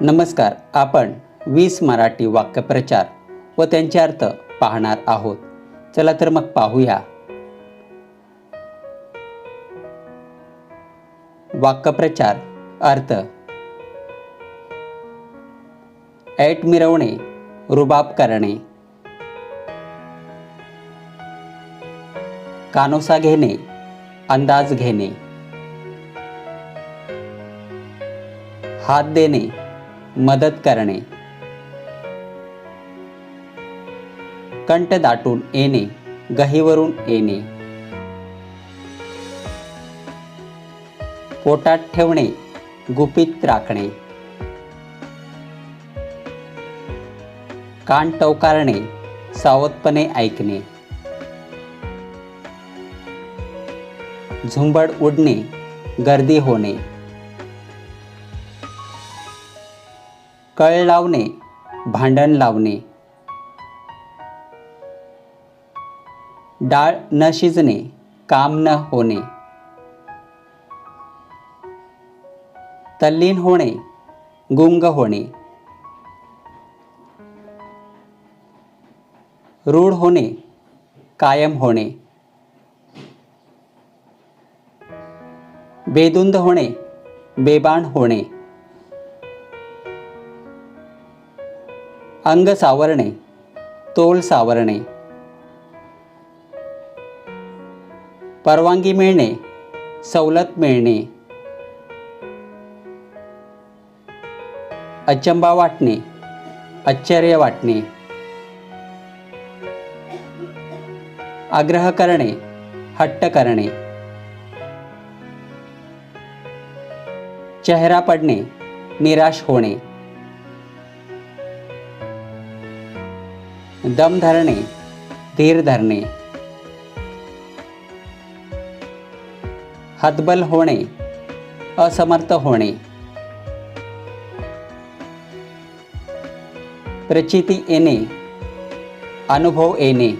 नमस्कार आपण वीस मराठी वाक्यप्रचार व त्यांचे अर्थ पाहणार आहोत. चला तर मग पाहूया. वाक्यप्रचार अर्थ. ऐट मिरवणे रुबाब करणे. कानोसा घेणे अंदाज घेणे. हात देणे. मदत करणे. कंठ दाटून येणे गहीवरून येणे. पोटात ठेवणे गुपित राखणे. कान टवकारणे सावधपणे ऐकणे. झुंबड उडणे गर्दी होणे. कळ लावणे भांडण लावणे. डाळ न शिजणे काम न होणे. तल्लीन होणे गुंग होणे. रूढ होणे कायम होणे. बेदुंद होणे बेबाण होणे. अंग सावरणे तोल सावरणे. परवानगी मिळणे सवलत मिळणे. अचंबा वाटणे आश्चर्य वाटणे. आग्रह करणे हट्ट करणे. चेहरा पडणे निराश होणे. दम धरणे धीर धरणे हतबल होणे असमर्थ होणे प्रचिती येणे अनुभव येणे.